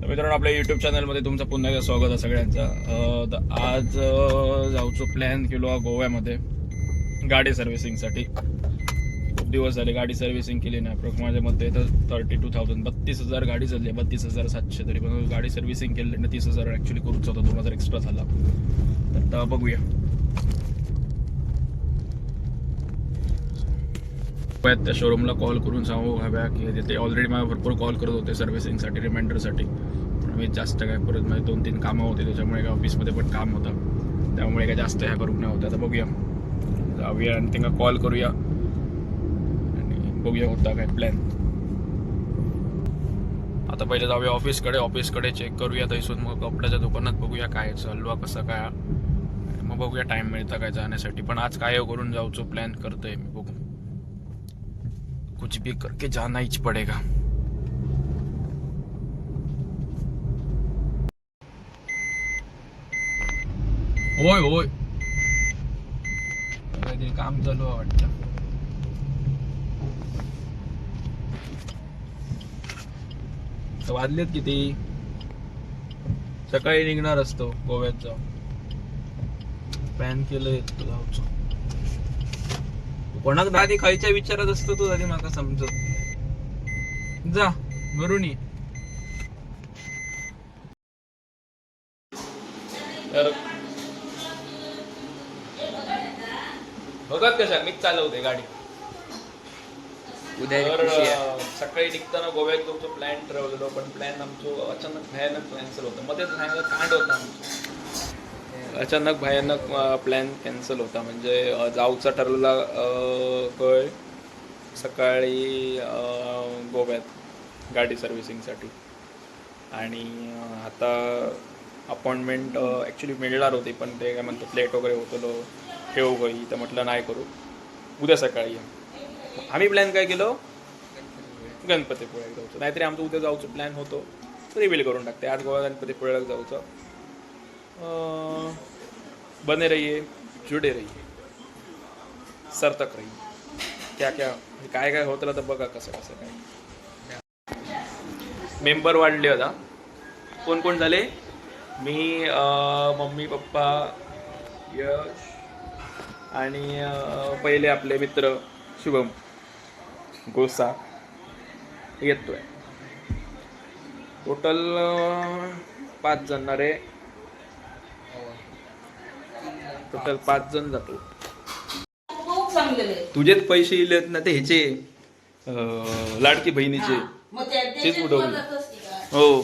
तर मित्रांनो आपल्या युट्यूब चॅनलमध्ये तुमचं पुन्हा एकदा स्वागत आहे सगळ्यांचं. तर आज जाऊचो प्लॅन केलो गोव्यामध्ये. गाडी सर्व्हिसिंगसाठी खूप दिवस झाले गाडी सर्व्हिसिंग केली नाही. अप्रॉक्स माझ्या मते तर थर्टी टू थाउजंड बत्तीस हजार गाडी झाली आहे. बत्तीस हजार सातशे तरी. पण गाडी सर्व्हिसिंग केली ना तीस हजार ॲक्च्युली करूच होता. दोन हजार एक्स्ट्रा झाला. तर बघूया. त्या शोरूमला कॉल करून सांगू हव्या की ते ऑलरेडी मला भरपूर कॉल करत होते सर्व्हिसिंगसाठी रिमाइंडरसाठी पण मी जास्त काय परत माझे दोन तीन कामं होते त्याच्यामुळे काय ऑफिसमध्ये पण काम होतं. त्यामुळे काय जास्त ह्या करून नाही होतं. आता बघूया. जाऊया आणि त्यांना कॉल करूया. आणि बघूया होता काय प्लॅन आता पहिले जाऊया ऑफिसकडे ऑफिसकडे चेक करूया. तैसून मग कपड्याच्या दुकानात बघूया काय चालू आहे कसं काय मग बघूया टाईम मिळतं काय जाण्यासाठी. पण आज काय करून जाऊचो प्लॅन करतोय मी बघू. कुछ भी करके जाना ही पड़ेगा। होय होय काहीतरी काम चालू आहे वाटतं तर वाजलेत किती? सकाळी निघणार असतो गोव्यात जाऊन. प्लॅन केलंय जाऊचं कोणाक दादी खायच्या विचारात असतो तू दादी माका समजत जा घरून ये. तर बघत कशा मीच चालवते गाडी. उद्या तर सकाळी निघताना गोव्यात जाऊचं प्लॅन ठरवलेलो पण प्लॅन आमचं अचानक भयानक कॅन्सल होतं. मध्येच सांगितलं कांड होता आमचं. अचानक भयानक प्लॅन कॅन्सल होता. म्हणजे जाऊचा ठरलेला कळ सकाळी गोव्यात गाडी सर्व्हिसिंगसाठी आणि आता अपॉइंटमेंट ॲक्च्युली मिळणार होती पण ते काय म्हणतात लेट वगैरे होतो ठेव गई तर म्हटलं नाही करू. उद्या सकाळी आम्ही प्लॅन काय केलं? गणपतीपुळे जाऊचं. नाहीतरी आमचं उद्या जाऊचं प्लॅन होतो. तर करून टाकते. आज गोवा गणपतीपुळ्याला जाऊचं. बने रहिए जुडे रहिए सरतक रहिए क्या क्या म्हणजे काय काय होतं तर बघा कसं कसं काय. मेंबर वाढले होता कोण कोण झाले? मी मम्मी पप्पा यश आणि पहिले आपले मित्र शुभम गोसा येतोय. टोटल पाच जणणारे टोटल पाच जण जातो. तुझेच पैसे इलेत ना ते ह्याचे लाडकी बहिणीचे. तेच उडवले. मदत असते का? हो.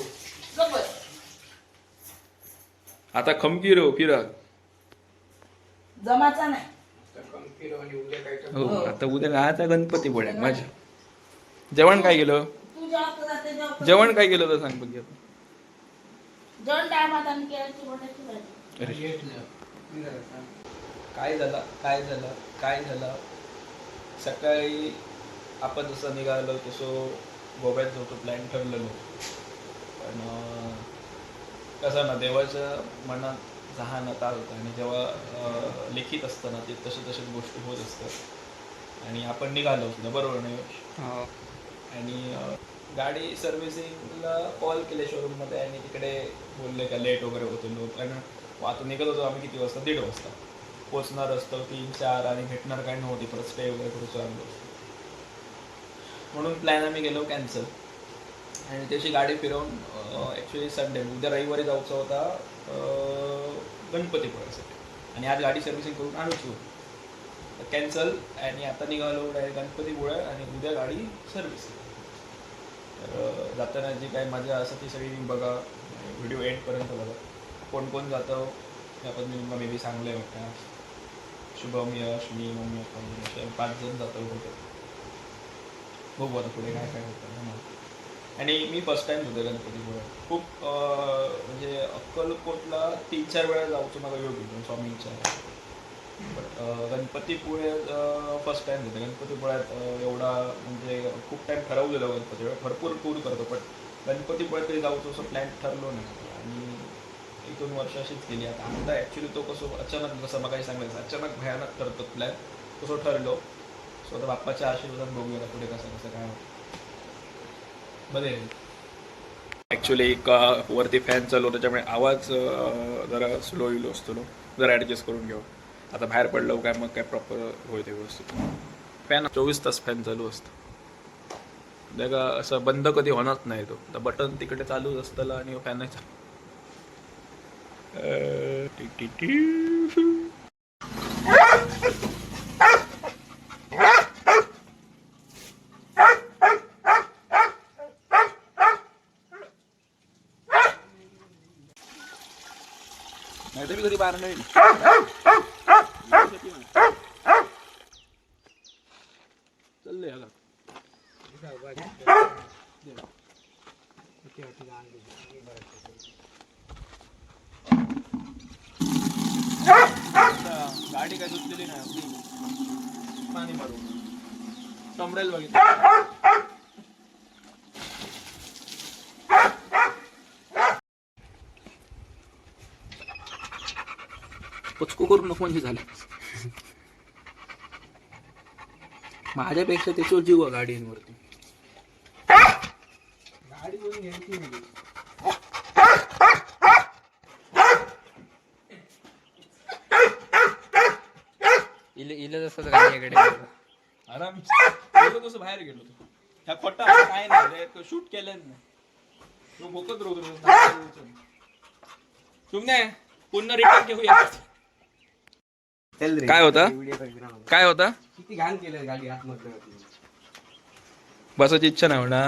आता खमकी रो फिरा जमाचा नाही. हो आता उद्या आता गणपती पोळ्या माझ्या. जेवण काय केलं? जेवण काय केलं तर सांग बघ जेवण टायमात अरे. काय झालं? काय झालं? काय झालं? सकाळी आपण जसं निघालो तसं गोव्यात जातो प्लॅन ठरलेलो. पण कसं ना देवाच्या मनात जहान आता होतं आणि जेव्हा लिखित असतं ना ते तसे तसेच गोष्टी होत असतात. आणि आपण निघालो सुद्धा बरोबर नाही? हो. आणि गाडी सर्व्हिसिंगला कॉल केले शोरूममध्ये आणि तिकडे बोलले का लेट वगैरे होतो लोक. आणि आता निघत होतो आम्ही किती वाजता? दीड वाजता. पोचणार असतो तीन चार आणि भेटणार काय नव्हती परत स्टे वगैरे करूच आम्ही. म्हणून प्लॅन आम्ही गेलो कॅन्सल आणि त्याची गाडी फिरवून ॲक्च्युली संडे उद्या रविवारी जाऊचा होता अं, गणपतीपुळ्यासाठी. आणि आज गाडी सर्व्हिसिंग करून आणूची होती. कॅन्सल आणि आता निघालो डायरेक्ट गणपतीपुळे आणि उद्या गाडी सर्व्हिसिंग तर जाताना जी काही मजा असं ती सगळी बघा. व्हिडिओ एंडपर्यंत बघा. कोण कोण जातं हो? त्या पण मे बी सांगले वाटतं. शुभम यश मी मम्मी असे पाच जण जातो होते बघू आता पुढे काय काय होतं आणि मी फर्स्ट टाइम होतो गणपतीपुळे. खूप म्हणजे अक्कलकोटला तीन चार वेळा जाऊचं मला योग होतो स्वामींच्या बट गणपतीपुळे फर्स्ट टाइम होतं. गणपतीपुळ्यात एवढा म्हणजे खूप टाइम ठरवलेलं गणपतीपुळे. भरपूर टूर करतो पण गणपतीपुळे तरी जाऊचं असं प्लॅन ठरलो नाही. दोन वर्ष अशीच गेली. आता आता ॲक्च्युली तो कसं अचानक जसं मग काही सांगायचं अचानक भयानक करतो प्लॅन तसं ठरलो. सो आता बाप्पाच्या आशीर्वादात बघूया आता पुढे कसं कसं काय बरे ॲक्च्युली एक वरती फॅन चालू त्याच्यामुळे आवाज जरा स्लो येलो असतो जरा ॲडजस्ट करून घेऊ. आता बाहेर पडलो काय मग काय प्रॉपर होईल व्यवस्थित. फॅन चोवीस तास फॅन चालू असतो. नाही का असं बंद कधी होणार नाही तो. तर बटन तिकडे चालूच असतं आणि फॅन नाही चालू. अं, टी टी टी. नाही तर मी कधी बाहेर नाही चाललंय आता गाडी काय धुतलेली नाही आपली पाणी मारून टमरेल बघितलं नको म्हणजे झालं? माझ्यापेक्षा त्याच्यावर जीव गाडींवरती. इले इले जसं गाडीकडे आराम गेलो तसं बाहेर गेलो तो ह्या खोटा काय नाही. शूट केलं नाही तू भोकत राहतो. तुमने पुन्हा रिटर्न घेऊया. काय होता? काय होता? किती घाण केलं गाडी आतमध्ये बसायची इच्छा नाही म्हणा.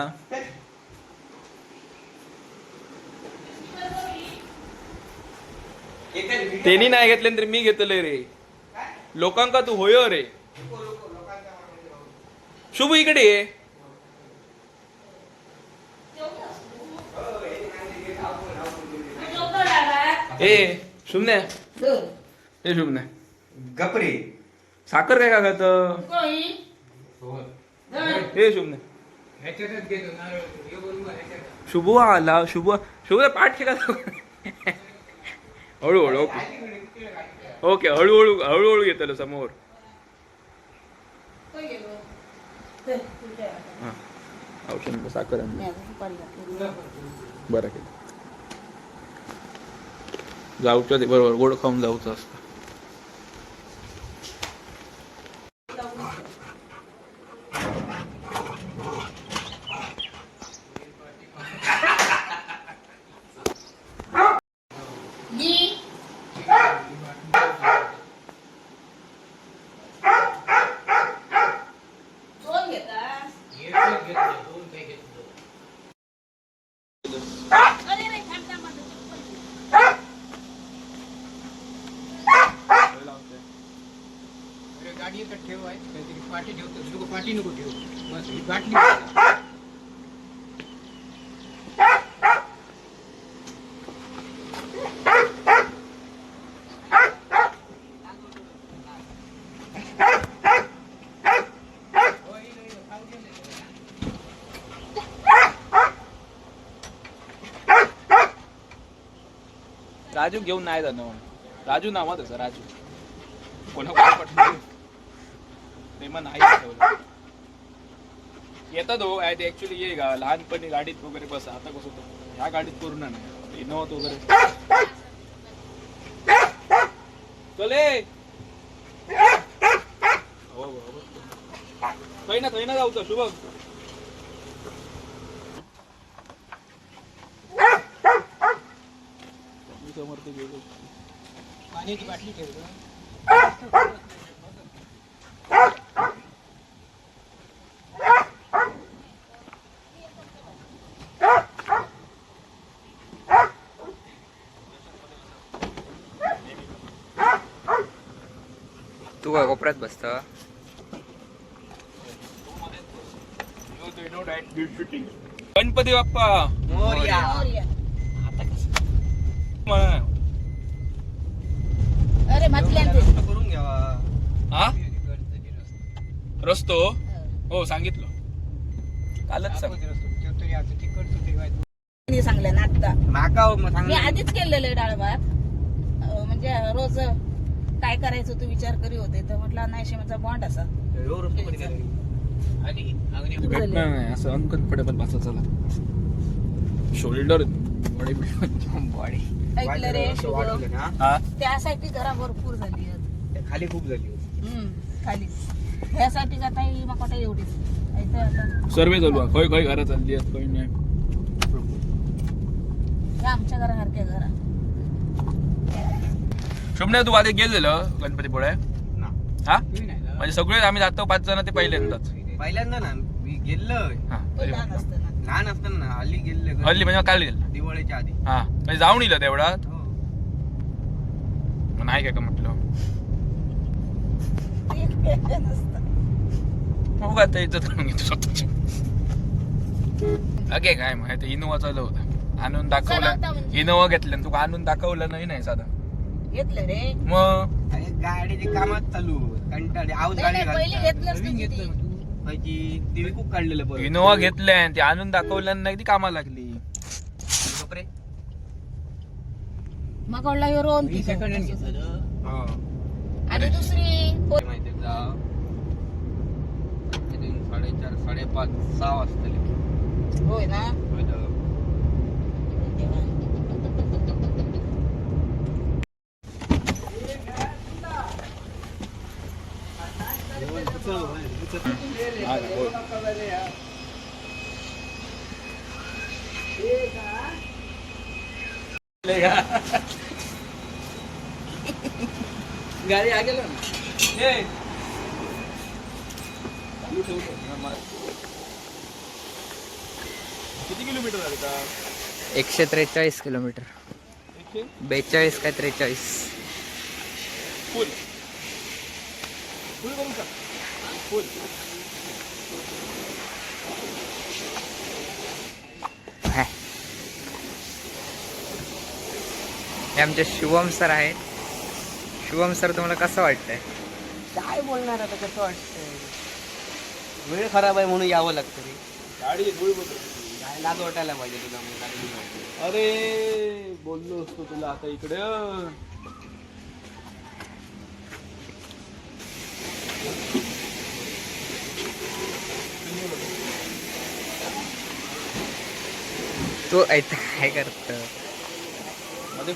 त्यांनी नाही घेतले तर मी घेतले रे. लोकांका तू होय रे. शुभ इकडे ये. ए शुभने. ए शुभने. गपरे. साखर काय का शुभने हे ह्याच्यात शुभ आला शुभ शुभ पाठ शिका हळूहळू ओके. ओके हळूहळू हळूहळू घेतलं समोर. हा औषध साखर. बरं केलं जाऊच्या ते बरोबर गोड खाऊन जाऊचं असतं दोन घेता एकच घेतलं दोन काही घेतलं अरे रे थांब थांब माझं चप्पल घे. अरे गाडी एकच ठेव आहे काहीतरी पाठी ठेवतो नको पाठी नको ठेव बस ही बाटली राजू घेऊन नाही जाणं राजू नाव आहे राजू. कोणा पटलं ते मग नाही येतात हो ते ऍक्च्युली ये गा लहानपणी गाडीत वगैरे बस आता कसं होतं? ह्या गाडीत पूर्ण नाही. इनोवात वगैरे. चले हो हो हो. काही ना काही ना जाऊचं शुभम मी समर्थ गेलो पाण्याची बाटली ठेवतो तू काय कोपऱ्यात बसता? गणपती बाप्पा मोरया. म्हणा. अरे म्हटल्यांचे करून घ्यावा हा रस्तो हो सांगितलं. कालच मी सांगलं ना आता माका मग मी सांग आधीच केलेलं डाळ भात. अं, म्हणजे रोज काय करायचं तू विचार करी होते. तर म्हटलं नाही शेमचा बॉन्ड असा. आणि अगदी भेटणार नाही. असं अनकम्फर्टेबल बसा चला. शोल्डर बॉडी ऐकलं रे हा? त्यासाठी घरा भरपूर झाली. खाली खूप झाली होती. हम्म, खाली. ह्यासाठी का ताई मग आता एवढीच ऐकतोय आता सर्वे चालू आहे. खय खय घरा चालली आहेत खय नाही. हे आमच्या घरासारख्या घरा. शुभने तू आधी गेलेलं गणपतीपुळे ना. हा? तुम्ही नाही जा. म्हणजे सगळे आम्ही जातो पाच जण ते पहिल्यांदाच. पहिल्यांदा ना मी गेलोय हा तो लहान असताना. लहान असताना ना हल्ली गेले हल्ली म्हणजे काल गेलं दिवाळीच्या आधी. हा म्हणजे जाऊन येलं तेवढ्यात? हो. नाही काय का म्हटलं? बघू आता इज्जत करून घेतो स्वतःची अगे काय माहिती इनोवा चालू होता. आणून दाखवलं. म्हणजे? इनोवा घेतलं. तुका आणून दाखवलं नाही नाही साधं. घेतलं रे. मग? अरे गाडीची कामात चालू. कंटाळी. आऊस नाही, गाडी नाही, पहिली घालतात. घेतलंच नवीन नव्हती घेतलं ती. तू. पैकी खूप काढलेलं बरं. इनोवा घेतलंय आणि ते आणून दाखवलं नाही ती कामाला लागली. बापरे. मग वाटलं ह्यो मी घेतलं हो. आणि दुसरी माहिती जा इथून साडेचार साडेपाच सहा वाजता होय ना? हा, होय. गाडी किती किलोमीटर झाले का? एकशे त्रेचाळीस किलोमीटर. एकशे? बेचाळीस काय त्रेचाळीस? फुल. फुल करू का फुल. हाय. हे आमचे शुभम सर आहेत. शुभम सर तुम्हाला कसं वाटतंय? काय बोलणार आता कसं वाटतंय? वेळ खराब आहे म्हणून यावं लागतं रे. गाडी धूळ काय लाज वाटायला पाहिजे तुला मग गाडी घेऊन. अरे बोललो असतो तुला आता इकडे. तू ऐकता काय करत? मध्ये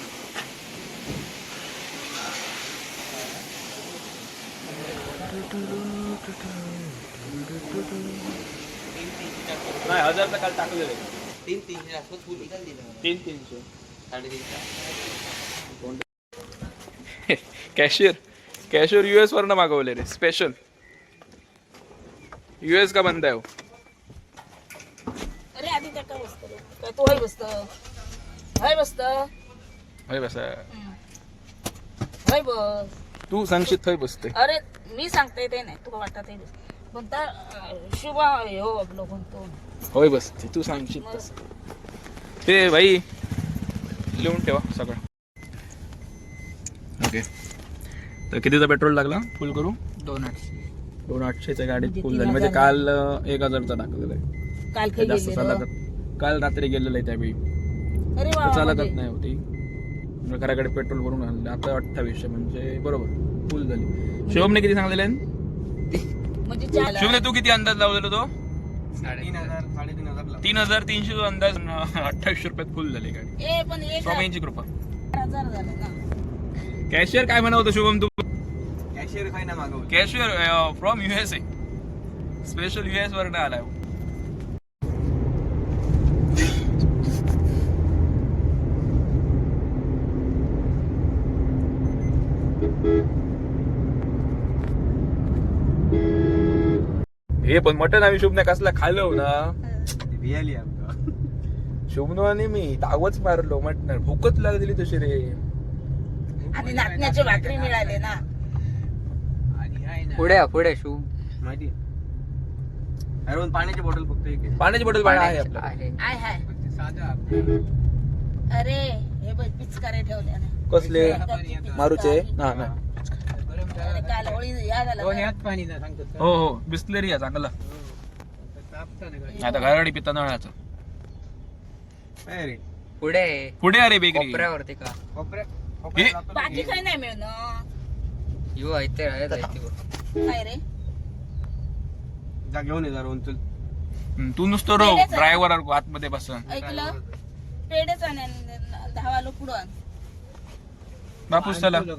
नाही हजारचा काल टाकलेलं. तीन तीनशे आसपास फुल तीन तीनशे. साडेतीनशे. कॅशियर कॅशियर युएस वरनं मागवले रे. स्पेशल युएस का बंद आहे हो? अरे आधी त्या काय बसतं तू हय बसत हय बसत होय बसा. हय बस. तू सांगशील थंय बसते अरे मी सांगते ते नाही. तुला वाटत ते बस हो आपलं म्हणतो. होय बसते तू सांगशील मग तसं. ते भाई लिहून ठेवा सगळं. ओके तर कितीचा पेट्रोल लागला? फुल करू? दोन आठशे. दोन आठशेच्या गाडीत म्हणजे फुल झाली. म्हणजे. काल एक हजारचा टाकलेला आहे काल जास्त चालत काल रात्री गेलेलं आहे त्यावेळी ते चालतच म्हणजे नाही होती. घराकडे पेट्रोल भरून आणलं. आता अठ्ठावीसशे म्हणजे बरोबर. फुल झाली. शिवमने किती सांगलेले म्हणजे शिवमने तू किती अंदाज लावलेला तो? तीन हजार साडेतीन हजार. तीन हजार तीनशे जो अंदाज अठ्ठावीसशे रुपयात फुल झाली गाडी. ए पण एक स्वामींची कृपा. हजार झालं ना. कॅशियर काय म्हणा होतं शुभम तू? कॅशियर काय ना मागवलं. Cashier from US A special US वर आलाय. हे पण मटन आम्ही शुभने कसला खाल्लो ना. भियाली आमचं. शुभनो आणि मी तावच मारलो मटण. भूकच लागलेली तशी रे. आणि नाचण्याची भाकरी मिळाली ना. आणि आहे ना. पुढे या, पुढे शुभ. माहिती अरे पाण्याची बॉटल फक्त एक आहे. पाण्याची बॉटल पण आहे आपल्याला आहे. आय हाय फक्त साधं आपलं. अरे हे बघ पिचकारे ठेवले ना. कसले. मारूचे? ना हो, ना. ह्यात पाणी ना सांगतो तर. हो हो बिस्लेरी आहे चांगला. ना गाडी. आता घराडी पिता नळाचं. काय रे? पुढे. पुढे अरे बेकरी कोपऱ्यावरती का? कोपऱ्या हे? बाकी काही नाही मिळणं यू ऐकते आहेत ऐकते काय रे? जा घेऊन ये जरा उंचल हम्म, तू नुसतं रो ड्रायव्हर आतमध्ये बस ऐकलं? पेढेच आण दहा वालो पुढं आण. बापूस चला. हा?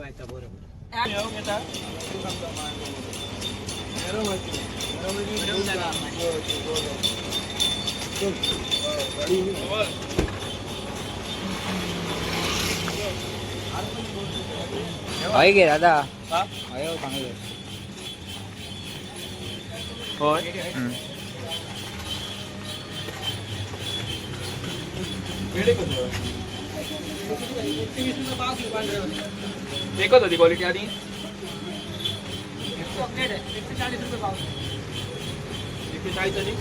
आहे गे दादा हा? आहे हो, चांगलं होय हम्म. एकच होती क्वालिटी आधी? एकशे चाळीस रुपये एकशे चाळीस आधी?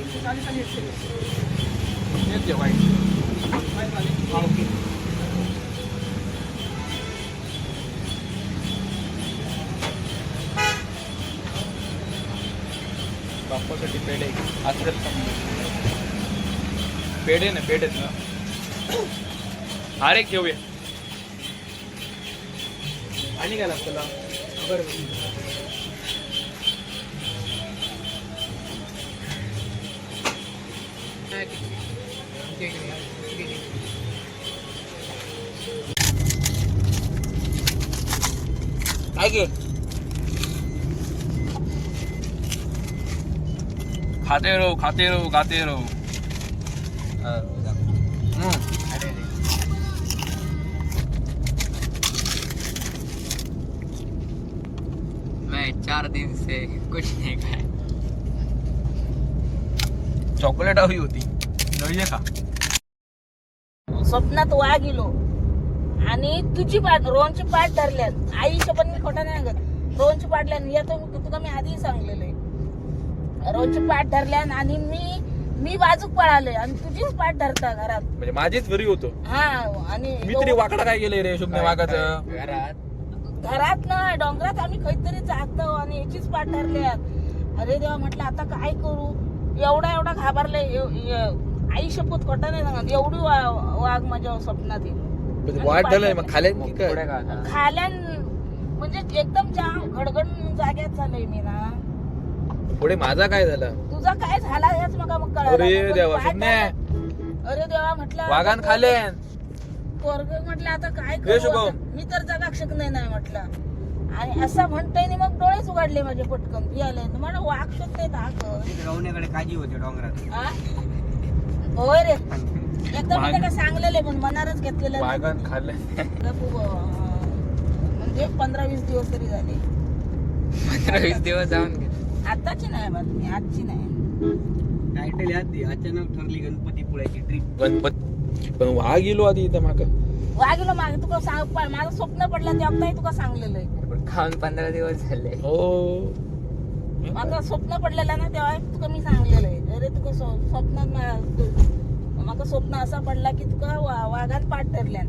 एकशे चाळीस आणि एकशे वाईट. बाप्पासाठी पेढे. आजकाल पेढे ना पेढेत ना. अरे घेऊया आणि काय लागतं बरं बरं. काय किती? आमच्या इकडे या. इकडे ये. काय गे खाते रहो खाते रहो खाते रहो चार दिन से कुछ नहीं खाया। चॉकलेट हवी होती. नळी खा स्वप्नात वाघ इलो. आणि तुझी पाठ रोहनची पाठ धरल्यान आईच्या पण मी खोटा नाही सांगत. रोहनची पाठ धरल्यान या तर तुका मी आधी सांगलेलं आहे रोहनची पाठ धरल्यान आणि मी मी बाजूक पळाले आणि तुझीच पाठ धरता घरात. म्हणजे माझीच घरी होतो. हा आणि मी तरी वाकडा काय केलंय रे शुभने वाघाचं? घरात घरात ना डोंगरात आम्ही काहीतरी जातो आणि याचीच पाठ धरल्यात अरे देवा म्हटलं आता काय करू? एवढा एवढा घाबरले आई शपथ खोटा नाही सांगत. एवढी वाघ माझ्या स्वप्नात येईल. म्हणजे वाट झालंय मग की काय? खाल्यान म्हणजे एकदम जाम घडगड जाग्यात झालंय मी ना. पुढे माझा काय झाला? तुझा काय झाला हेच मग मग कळालं. अरे देवा. अरे देवा म्हटलं वाघान खाले पोरग म्हटलं आता काय करू? मी तर जगाक शकणार नाही म्हटलं. आणि असं म्हणतोय मग डोळेच उघडले माझे पटकन आले मला वाघ शोधते दाख रवण्याकडे काजी होते डोंगरात. होय रे. एकदा मी त्याला सांगलेले पण मनारच घेतलेलं नाही. खूप, म्हणजे पंधरा वीस दिवस तरी झाले. पंधरा वीस दिवस जाऊन आताची नाही बातमी आजची नाही. टायटल अचानक ठरली गणपती पुळ्याची ट्रिप गणपती पण वाघ गेलो आधी इथं माग. वागलो मागे. तुका सांग पण माझं स्वप्न पडलं तेव्हाही तुका सांगलेलं. आहे पण खाऊन पंधरा दिवस झाले. हो. माझं स्वप्न पडलेलं ना तेव्हा तुका मी सांगलेलं आहे. अरे तुका स्व- स्वप्नात मा- तू- माझं स्वप्न असा पडला की तुका वा- वाघात पाठ ठरल्यान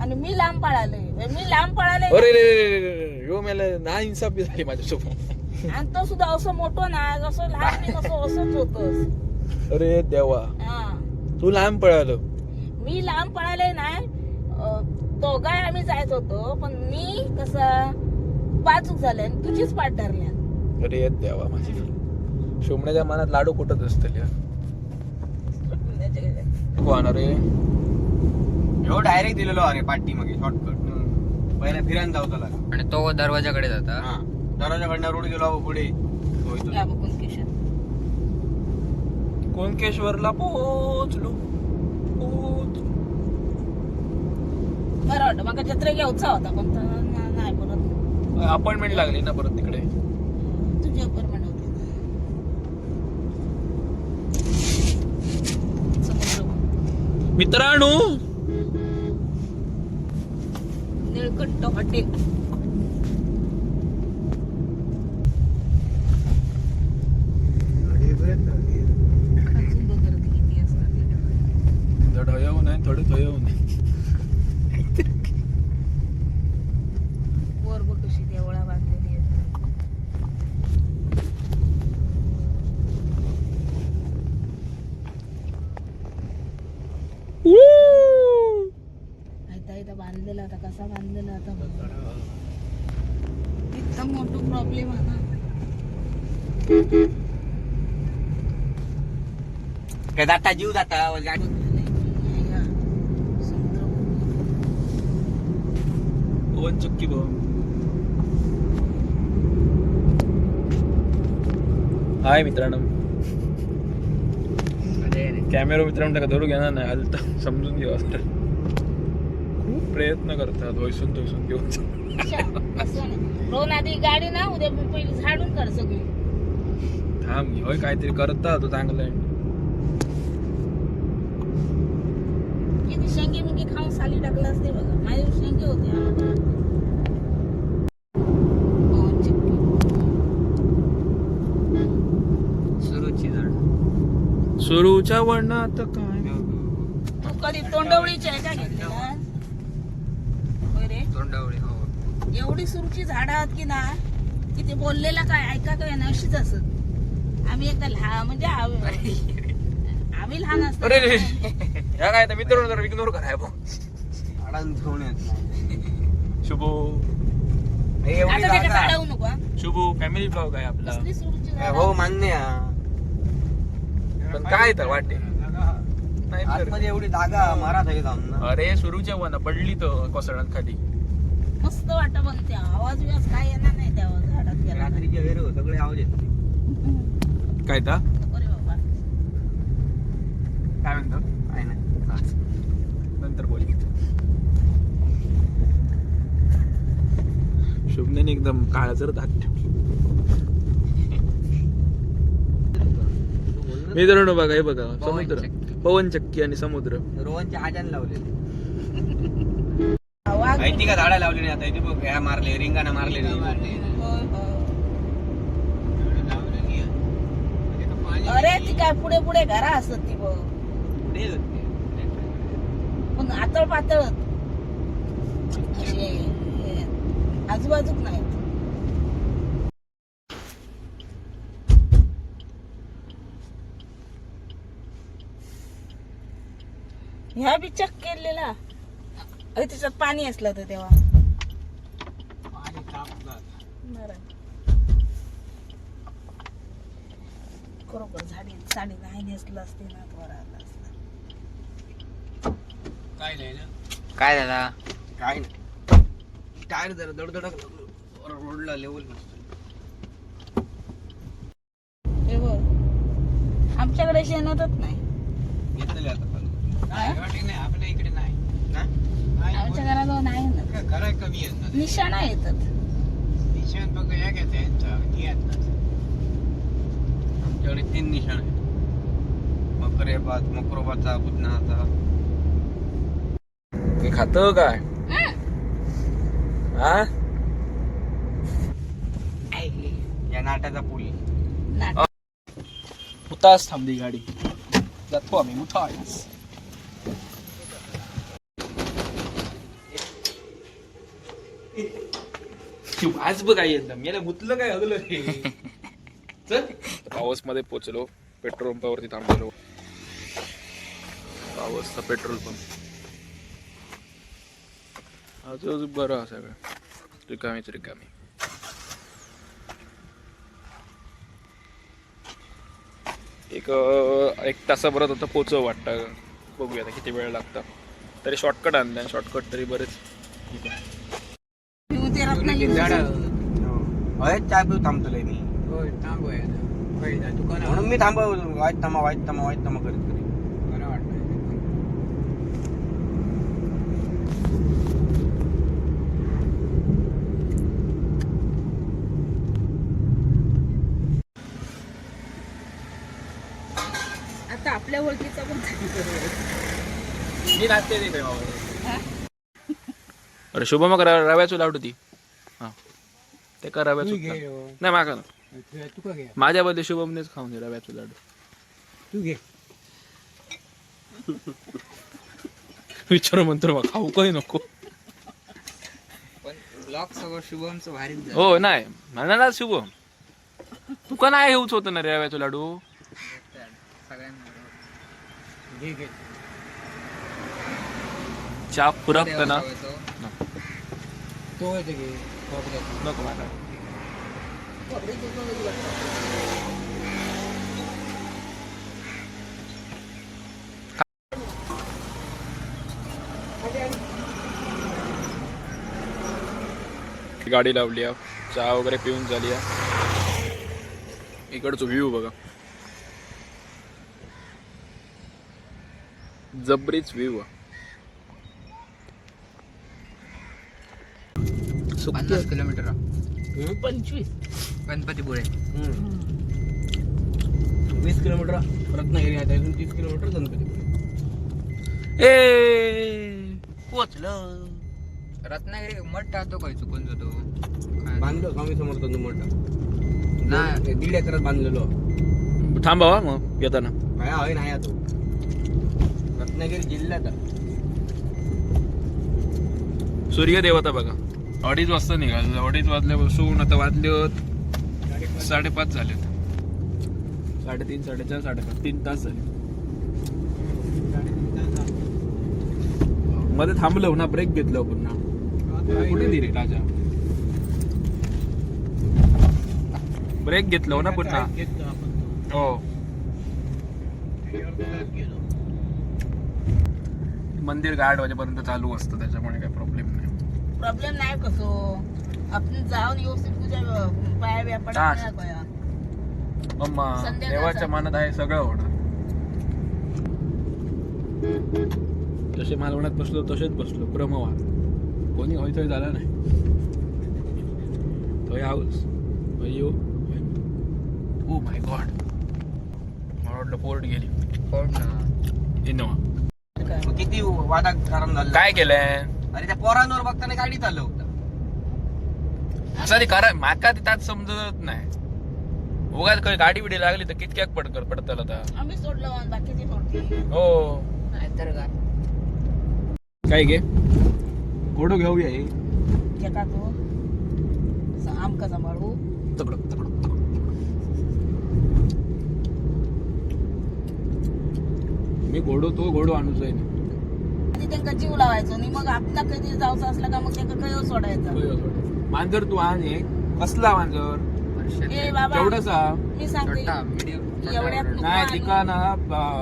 आणि मी लांब पळालोय. मी लांब पळाले अरे रे रे रे रे रे, यो मला ना इन्साफी झाली माझ्यासोबत आणि तो सुद्धा असं मोठं ना असं लहान बी नसं असंच होतस. अरे देवा. हा. तू लांब पळालो. मी लांब पळाले नाही. दोघाय आम्ही जायच होतो पण मी कसं पाचूक झाले आणि तुझीच पाठ धरल्या. अरे देवा माझी. शोमण्याच्या मनात लाडू कुठत असतील रे? ह्यो डायरेक्ट दिलेलो अरे पाठी मागे शॉर्टकट पहिला फिरायला जाऊ त्याला. आणि तो दरवाजाकडे जाता? हा. दरवाजाकडनं रोड गेलो पुढे. कोणकेश्वरला पोहोचलो. पोहोच बरं वाटतं मग जत्रे घ्यायचा होता पण नाही परत अपॉइंटमेंट लागली ना परत तिकडे? तुझी अपॉइंटमेंट होती. समुद्र मित्रांनो! निळकंठ हॉटेल काय जाता जीव जाता गाडी. ओवन चक्की हाय मित्रांनो. कॅमेरा मित्रांनो का धरू घेणार नाही. हलता समजून घेऊ असं खूप प्रयत्न करतात वैसून तैसून घेऊन. रोन आधी गाडी ना उद्या झाडून कर सगळी. थांब घेऊ काहीतरी करतात चांगलं आहे. किती शेंगे मिंगे खाऊन साली टाकलं असते बघा. माझे शेंगे होते. हो, चिक्की. सुरूची झाड. सुरूच्या वर्णात काय? तू कधी तोंडवळीची आहे का घेतलेला हो. एवढी सुरूची झाडं आहेत की ना की ते बोललेला काय ऐका काय ना अशीच असत आम्ही एकदा लहान म्हणजे आम्ही आम्ही लहान असतो. ह्या काय तर मित्रांनो जरा इग्नोर कराय झाडां घेऊन येत शुभो. आता नको हा. शुभो फॅमिली ब्लॉग आहे आपला. हे हो? मान्य आहे. पण काय तर वाटे. नाही तर. आतमध्ये एवढी जागा मारा जाऊन ना. अरे सुरूच्या वना पडली तर कोसळण खाली मस्त वाटत पण ते आवाज बिवाज काय येणार नाही त्या झाडात गेला. तर. रात्रीचे वेळ सगळे आवाज येते काय ता? अरे बाबा. काय म्हणतो? नंतर बोल. शुभने एकदम काळाजर दात ठेवली. मित्रांनो बघा हे बघा समुद्र. पवन चक्की आणि समुद्र. रोहनच्या आजान लावले आवाज माहिती का झाडा लावली नाही आता? इथे बघ ह्या मारले रिंगाना मारले. अरे ती काय पुढे पुढे घरा असत ती बघ. पण आतळ पातळ. असे हे, आजूबाजूक नाहीत ह्या बी चक केलेला. अरे त्याच्यात पाणी असलं तर तेव्हा. बरं. बरोबर झाडी साडी नाही नेसलं असते ना राहिला असता काय नाही ना. काय झाला? काय नाही. टायर जरा दडदडक रोडला लेवल हे बघ. आमच्याकडे शेणातच नाही. घेतलेले आता पण. काय नाही आपल्या इकडे नाही. आमच्या घराजवळ नाही ना. घरा कमी आहेत ना निशाणा येतात. निशाण फक्त एक येते यांचा ती आहेत ना. आमच्याकडे तीन निशाण आहेत. मकरेबाद मकरोबाचा बुधनाचा खात काय? हा या नाट्याचा पूल. नाटक. मुतास थांबली गाडी. जातो आम्ही मुतास आज बघ काय एकदम. याला गुतलं काय हगलं हे? चल. पावसमध्ये पोचलो पेट्रोल पंपावरती थांबलो पावसचा पेट्रोल पंप. अजून बरं आहे सगळं. रिकामीच रिकामी. एक एक तासाभरात आता पोचव वाटतं. बघूया आता किती वेळ लागतं. तरी शॉर्टकट आणलं शॉर्टकट तरी बरेच. चाय पिऊ थांबतोय मी. होय थांबू आहे ना पहिला दुकान म्हणून मी थांबव वाईट थांबा वाईट थांबा वाईट थांबा करत करी बरं वाटतं आता आपल्या ओळखीचा पण ते अरे शुभ मग र- रव्याचं लावतो ती हा. ते का रव्याचं घे नाही हो. मागा ना. तू- तू का घे? माझ्या बदले शुभमनेच खाऊन दे रव्याचं लाडू. तू घे. विचारू म्हणतो मग खाऊ काही नको. पण ब्लॉग सगळं शुभमचं भारीच हो नाही. म्हणा ना शुभम. तू का नाही हेऊच होतं ना रे रव्याचं लाडू? सगळ्यांना घे घे. चहा पुरक ना. तो. येते. नको मला. गाडी लावली आहे. चहा वगैरे पिऊन झाली आहे. इकडचं व्ह्यू बघा. जबरीच व्ह्यू आहे. पन्नास किलोमीटर. पंचवीस. गणपतीपुळे. वीस किलोमीटर रत्नागिरी आहे त्यातून तीस किलोमीटर गणपती ए पोचलं. रत्नागिरी मठ टाकतो काय चुकून जातो काय? बांधलो स्वामी समर्थ मोठा. नाही दीड एकरात बांधलेलो. थांबावा मग येताना. काय हवे नाही तो. रत्नागिरी जिल्ह्यात आहे. सूर्यदेवता बघा. अडीच वाजता निघाल अडीच वाजल्यापासून आता वाजले साडेपाच झालेत. साडेतीन साडेचार साडेपाच तीन तास झाले. मध्ये थांबलो ना ब्रेक घेतलं पुन्हा. कुठे दिली राजा? ब्रेक घेतलं ना पुन्हा. हो. मंदिर आठ वाजेपर्यंत चालू असतं त्याच्यामुळे काय प्रॉब्लेम प्रॉब्लेम नाही कसो. आपण जाऊन व्यवस्थित तुझ्या पाया हा. मम्मा संध्याकाळचा. देवाच्या मनात आहे सगळं होणार. जसे मालवणात बसलो तसेच बसलो. क्रमवार कोणी होय थंय झाला नाही. थंय हाऊस अय्यो ओ माय गॉड मला वाटलं पोर्ट गेली. ना. इनोवा. किती वादा कारण झालं. काय केलंय? अरे त्या पोरांवर बघताना गाडी चाललं होतं. असं ते करा माका ते त्यात समजत नाही. उगाच काही गाडी बिडी लागली तर कितक्याक पडकर पडतल आता आम्ही सोडलं आणि बाकीची सोडली. हो. नाहीतर काय. काय घे घोडो घेऊया हे. घेता तू? स- आमका सांभाळू? तगडं, तगडं. मी घोडो तो घोडो आणूच आहे आणि त्यांना जीव लावायचो आणि मग आपला कधी जाऊचं असलं का मग त्यांना कयो सोडायचं. मांजर तू आण एक कसला मांजर? ए बाबा तेवढंसा मी सांगते. एवढ्यात. नाही आणि- तिका ना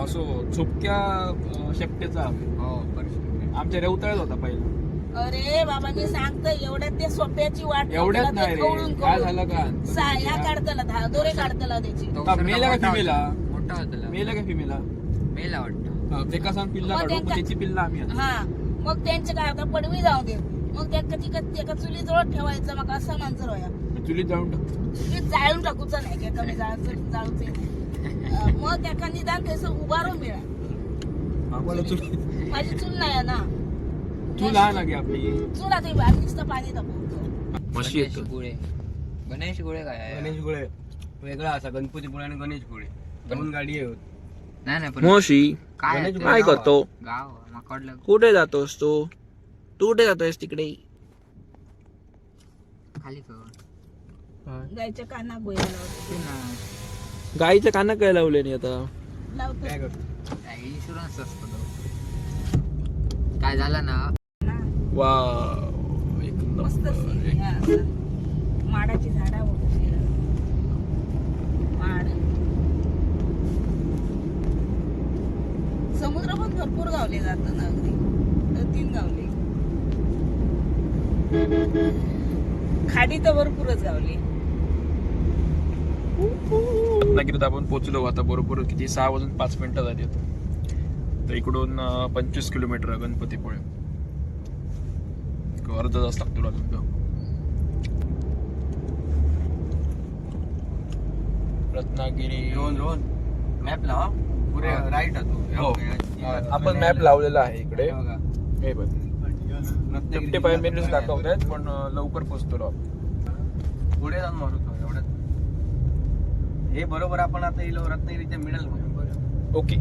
असो झोपक्या अं, शेपटेचा हो. आमच्या रेवतळत होता पहिला. अरे बाबा मी सांगते एवढ्यात ते सोप्याची वाट एवढ्यात नाही ते रे. काय. झालं का? सा- ह्या काढतला धा- दोरे काढतला त्याची. तो का मेला का मोठा फिमेला? मेला का फिमेला मेला वाटतं. सांग पिल्ला मग काढू? त्यांका- त्याची पिल्ला आम्ही आणू. हा मग त्यांचे काय आता पडवी जाऊ दे. मग त्या तिका त्याका चुली जवळ ठेवायचं मग असं मांजर होया चुलीत जाऊन टाक. चुलीत जाळून टाकूच नाही काय कमी जाळून जाळूच मग त्याका निदान त्याचं उभारून मिळा. आम्हाला चुल माझी चूल नाही आहे ना. चूल आहे ना की आपली? चूल आता आम्ही नुसतं पाणी म्हशी गणेश येतो. गुळे. गणेश गुळे काय आहे? गणेश गुळे. वेगळा असा गणपतीपुळे आणि गणेश गुळे. दोन गाडी आहेत. नाही नाही पण म्हशी काय आहे गणेश ते? काय गाव- करतो? गाव माकडलं. कुठे जातोस तू तू कुठे जातोयस तिकडे? खाली कर गायच्या काना ते ना गाईच्या काना काय लावले नाही आता? लावतो. काय करतो? इन्शुरन्स असतो तो. काय झालं ना? ना. वा एक मस्त नंबर. scene आहे असं. माडाची झाडा बघू माड. समुद्र पण भरपूर गावले जातात ना अगदी. तर तीन गावले. खाडी तर भरपूरच गावली. रत्नागिरीत आपण पोहोचलो आता बरोबर किती? सहा वाजून पाच मिनिटं झाली आहेत तर इकडून पंचवीस किलोमीटर आहे गणपतीपुळे. एक अर्धा तास लागतो अजून रत्नागिरी. रोहन रोहन. मॅप लावा हा. राईट हो. आपण मॅप लावलेला आहे इकडे. हे बघ. फिफ्टी मिनिट्स दाखवत आहेत पण अं, लवकर पोहोचतो आपण. पुढे जाऊन मारू एवढ्यात हे बरोबर आपण आता येलो रत्नागिरीच्या मिडल ओके.